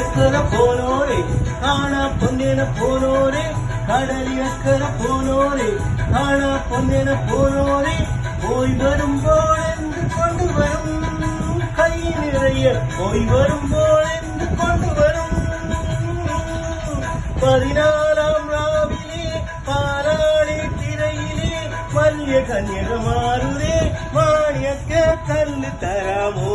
அக்கற போனோரே காணா பொன்னென போனோரே கடலில் அக்கற போனோரே காணா பொன்னென போனோரே போய் வரும் போலென்று கொண்டு வரும். கை நிறைய போய் வரும் போலென்று கொண்டு வரும். பதினாலாம் ராவிலே பாராளி திரையிலே மல்லிய கண்ணிற மாறுதே மாணியக்க கல்லு தராமோ?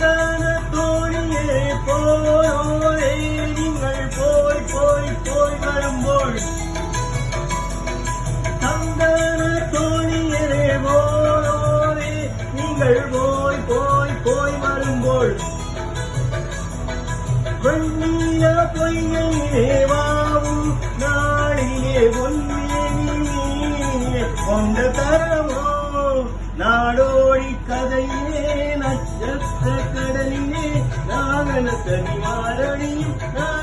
நீங்கள் போய் போய் போய் வரும்போள் வெண்ணிய பொய்யே வாவும் நாளிலே ஒன்றியே கொண்ட தரமோ நாடோழி கதையே நட்சத்திர கடலிலே நாகன தனிமாரணி நாராட்டின்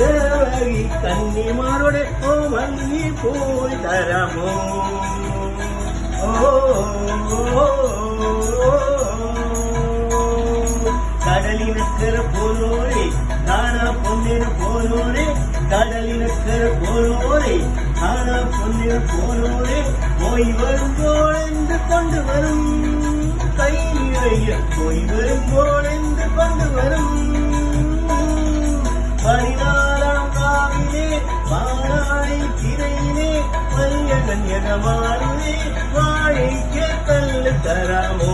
தேவகி கன்னிமாரோட ஓ மல்லி போய் தரமோ. கடலினக்கர போனோரே தானா பொன்னின போனோரே கடலினக்கர போனோரே தானா பொன்னின போனோரே போய் வரும் போலென்று கொண்டு வரும் கை போய் வரும் போலென்று கொண்டு வரும் மல்ய கன்யகமாறுவே வாழைக்க கல்லு தரமோ